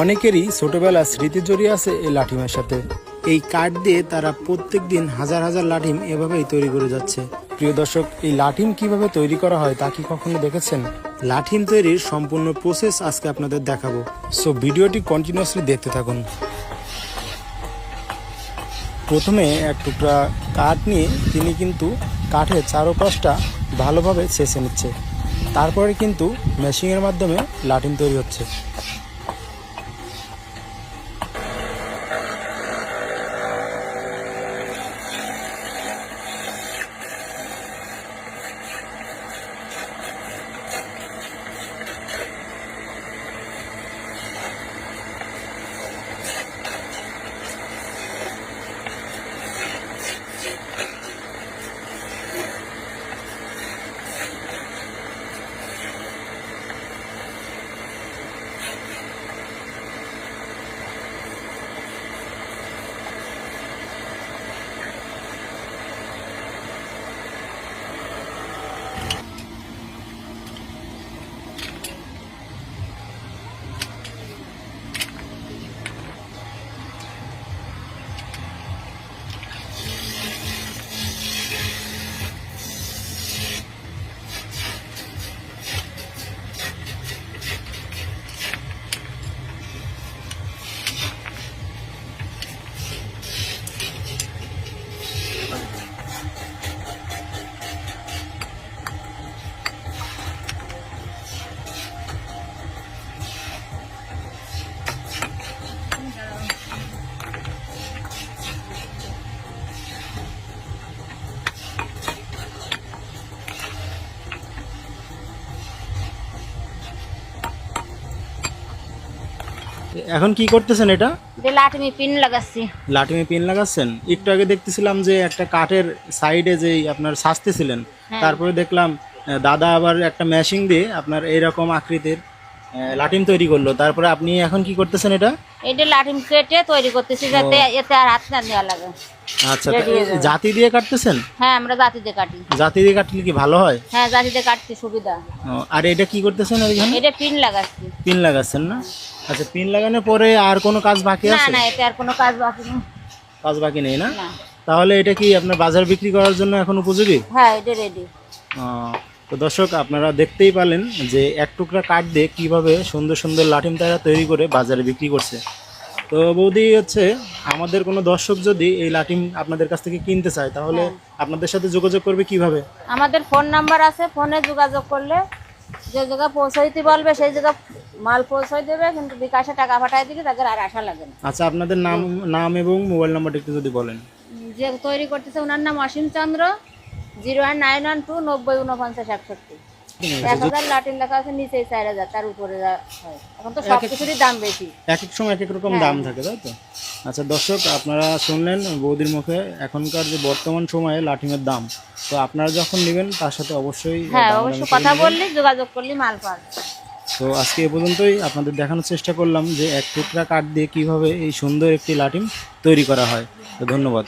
অনেকেরই ছোটবেলা স্মৃতি জড়িয়ে আছে এই লাঠিমের সাথে। এই কাঠ দিয়ে তারা প্রত্যেক দিন হাজার হাজার লাঠিম এভাবেই তৈরি করে যাচ্ছে। প্রিয় দর্শক এই লাঠিম কীভাবে তৈরি করা হয় তা কি কখনো দেখেছেন? লাঠিম তৈরির সম্পূর্ণ প্রসেস আজকে আপনাদের দেখাবো। সো ভিডিওটি কন্টিনিউয়াসলি দেখতে থাকুন। প্রথমে এক টুকরা কাঠ নিয়ে তিনি কিন্তু কাঠের চারোপাশটা ভালোভাবে ছেঁচে নিচ্ছে। তারপরে কিন্তু মেশিনের মাধ্যমে লাঠিম তৈরি হচ্ছে। এখন কি করতেছেন এটা? লাঠি পিন লাগাচ্ছি। লাঠিমে পিন লাগাচ্ছেন? একটু আগে দেখতেছিলাম যে একটা কাঠের সাইডে যে আপনার সাজতে ছিলেন তারপরে দেখলাম দাদা আবার একটা মেশিন দিয়ে আপনার এইরকম আকৃতির লাঠিম তৈরি করল। তারপরে আপনি এখন কি করতেছেন এটা? এইটা লাঠি কেটে তৈরি করতেছি যাতে এতে আর হাত না দেওয়া লাগে। আচ্ছা জাতি দিয়ে কাটতেছেন? হ্যাঁ আমরা জাতিতে কাটি। জাতি দিয়ে কাটলে কি ভালো হয়? হ্যাঁ জাতিতে কাটতে সুবিধা। আর এটা কি করতেছেন ওইখানে? এটা পিন লাগাচ্ছি। পিন লাগাচ্ছেন না? আচ্ছা পিন লাগানোর পরে আর কোনো কাজ বাকি আছে? না না এতে আর কোনো কাজ বাকি নেই। কাজ বাকি নেই না? তাহলে এটা কি আপনার বাজার বিক্রি করার জন্য এখন উপযোগী? হ্যাঁ এটা রেডি তো দর্শক আপনারা দেখতেই পারলেন যে এক টুকরা কাঠ দিয়ে কীভাবে সুন্দর সুন্দর লাঠিম তারা তৈরি করে বাজারে বিক্রি করছে। তো বৌদি হচ্ছে আমাদের কোনো দর্শক যদি এই লাঠিম আপনাদের কাছ থেকে কিনতে চায় তাহলে আপনাদের সাথে যোগাযোগ করবে কীভাবে? আমাদের ফোন নাম্বার আছে ফোনে যোগাযোগ করলে যে জায়গা পৌঁছাইতে বলবে সেই জায়গা মাল পৌঁছাই দেবে কিন্তু বিকাশে টাকা পাঠাই দিলে তাদের আর আশা লাগে না। আচ্ছা আপনাদের নাম নাম এবং মোবাইল নাম্বারটা একটু যদি বলেন। যে তৈরি করতেছে ওনার নাম Asim Chandra zero one nine one two নব্বই উনপঞ্চাশ একষট্টি। এক হাজার লাটিন লেখা আছে নিচে চার হাজার তার উপরে হয়। এখন তো সব কিছুরই দাম বেশি। এক এক সময় এক এক রকম দাম থাকে তাই তো? আচ্ছা দর্শক আপনারা শুনলেন বৌদির মুখে এখনকার যে বর্তমান সময়ে লাঠিমের দাম। তো আপনারা যখন নেবেন তার সাথে অবশ্যই হ্যাঁ দামাদামি অবশ্য করে কথা। বললি যোগাযোগ করলি মাল পাওয়া। তো আজকে এ পর্যন্তই। আপনাদের দেখানোর চেষ্টা করলাম যে এক টুকরা কাঠ দিয়ে কীভাবে এই সুন্দর একটি লাঠিম তৈরি করা হয়। তো ধন্যবাদ।